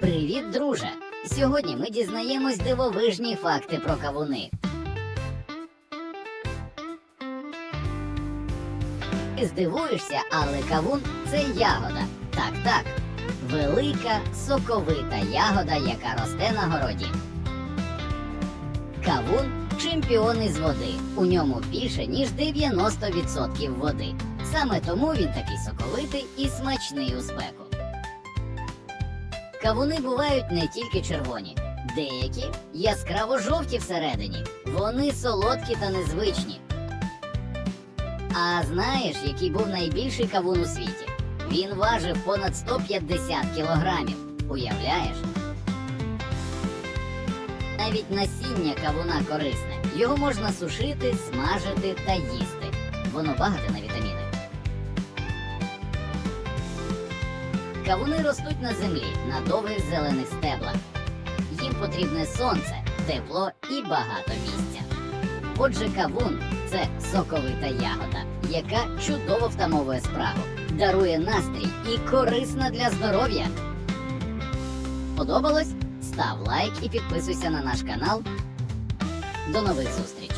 Привіт, друже! Сьогодні ми дізнаємось дивовижні факти про кавуни. Здивуєшся, але кавун це ягода. Так, так. Велика соковита ягода, яка росте на городі. Кавун чемпіон із води. У ньому більше, ніж 90% води. Саме тому він такий соковитий і смачний у спеку. Кавуни бувають не тільки червоні, деякі яскраво жовті всередині. Вони солодкі та незвичні. А знаєш, який був найбільший кавун у світі? Він важив понад 150 кілограмів. Уявляєш? Навіть насіння кавуна корисне. Його можна сушити, смажити та їсти. Воно багате на вітаміни. Кавуни ростуть на землі на довгих зелених стеблах. Їм потрібне сонце, тепло і багато місця. Отже, кавун це соковита ягода, яка чудово втамовує спрагу, дарує настрій і корисна для здоров'я. Подобалось? Став лайк і підписуйся на наш канал. До нових зустрічей!